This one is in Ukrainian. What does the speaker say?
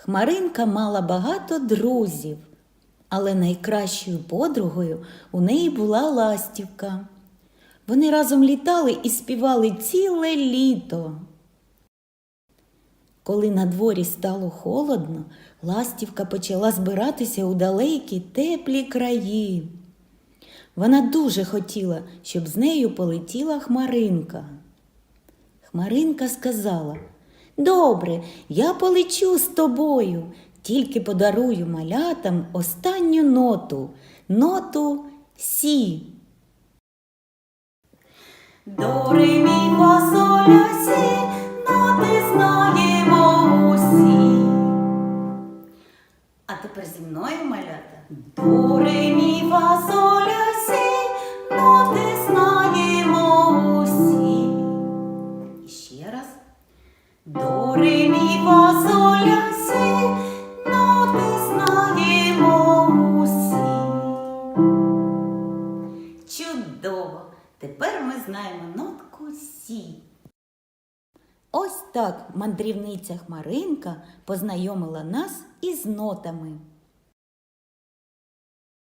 Хмаринка мала багато друзів, але найкращою подругою у неї була ластівка. Вони разом літали і співали ціле літо. Коли на дворі стало холодно, ластівка почала збиратися у далекі теплі краї. Вона дуже хотіла, щоб з нею полетіла хмаринка. Хмаринка сказала: Добре, я полечу з тобою, тільки подарую малятам останню ноту, ноту Сі. До, ре, мі, фа, сі, ноти знаємо усі. А тепер зі мною малята. До, ре, мі, До, ре, мі, фа, соль, сі, ноти знаємо усі. Чудово! Тепер ми знаємо нотку Сі. Ось так мандрівниця Хмаринка познайомила нас із нотами.